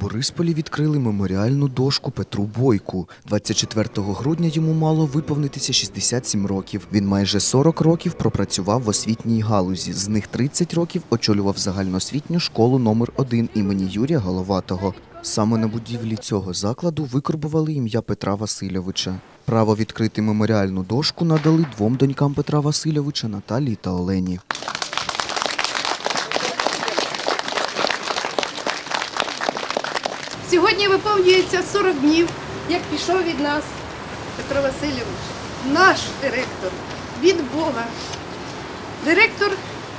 Борисполі відкрили меморіальну дошку Петру Бойку. 24 грудня йому мало виповнитися 67 років. Він майже 40 років пропрацював в освітній галузі. З них 30 років очолював загальноосвітню школу номер 1 імені Юрія Головатого. Саме на будівлі цього закладу викорбували ім'я Петра Васильовича. Право відкрити меморіальну дошку надали двом донькам Петра Васильовича Наталії та Олені. Сьогодні виповнюється 40 днів, як пішов від нас Петро Васильович, наш директор, від Бога. Директор,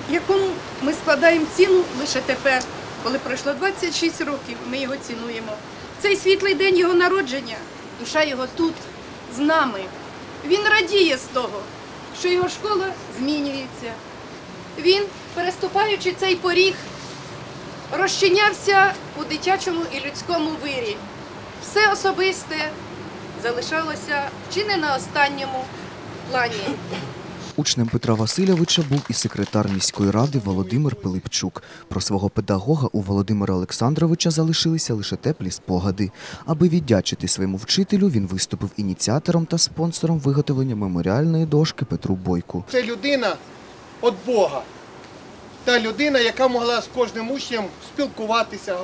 якому ми складаємо ціну лише тепер, коли пройшло 26 років, ми його цінуємо. Цей світлий день його народження, душа його тут, з нами. Він радіє з того, що його школа змінюється. Він, переступаючи цей поріг, розчинявся у дитячому і людському вирі. Все особисте залишалося чи не на останньому плані. Учнем Петра Васильовича був і секретар міської ради Володимир Пилипчук. Про свого педагога у Володимира Олександровича залишилися лише теплі спогади. Аби віддячити своєму вчителю, він виступив ініціатором та спонсором виготовлення меморіальної дошки Петру Бойку. Це людина від Бога. Та людина, яка могла з кожним учнем спілкуватися,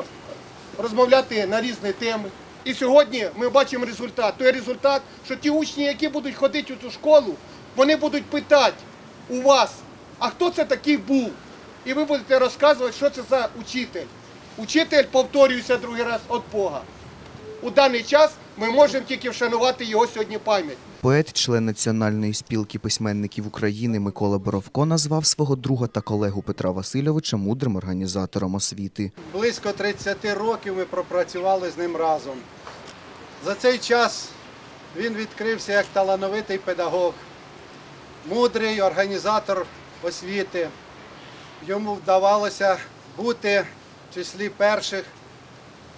розмовляти на різні теми. І сьогодні ми бачимо результат. Той результат, що ті учні, які будуть ходити у цю школу, вони будуть питати у вас, а хто це такий був? І ви будете розказувати, що це за учитель. Учитель, повторююся другий раз, від Бога. У даний час ми можемо тільки вшанувати його сьогодні пам'ять. Поет, член Національної спілки письменників України Микола Боровко назвав свого друга та колегу Петра Васильовича мудрим організатором освіти. Близько 30 років ми пропрацювали з ним разом. За цей час він відкрився як талановитий педагог, мудрий організатор освіти. Йому вдавалося бути в числі перших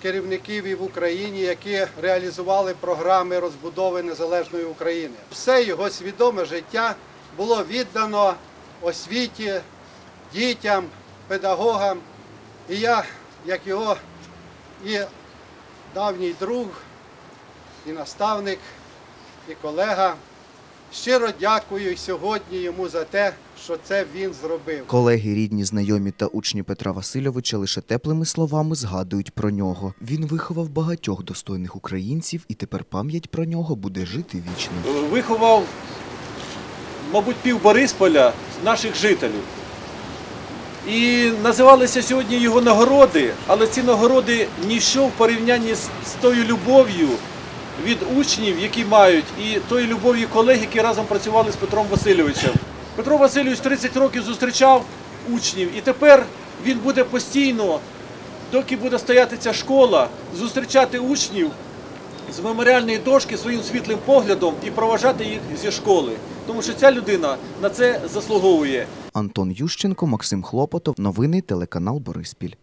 керівників і в Україні, які реалізували програми розбудови незалежної України. Все його свідоме життя було віддано освіті, дітям, педагогам. І я, як його і давній друг, і наставник, і колега, щиро дякую сьогодні йому за те, що це він зробив. Колеги, рідні, знайомі та учні Петра Васильовича лише теплими словами згадують про нього. Він виховав багатьох достойних українців, і тепер пам'ять про нього буде жити вічно. виховав, мабуть, пів Борисполя наших жителів. І називалися сьогодні його нагороди, але ці нагороди ніщо в порівнянні з, з тою любов'ю від учнів, які мають, і тої любов'ю колег, які разом працювали з Петром Васильовичем. Петро Васильович 30 років зустрічав учнів, і тепер він буде постійно, доки буде стояти ця школа, зустрічати учнів з меморіальної дошки своїм світлим поглядом і проважати їх зі школи. Тому що ця людина на це заслуговує. Антон Ющенко, Максим Хлопотов. Новини телеканал Бориспіль.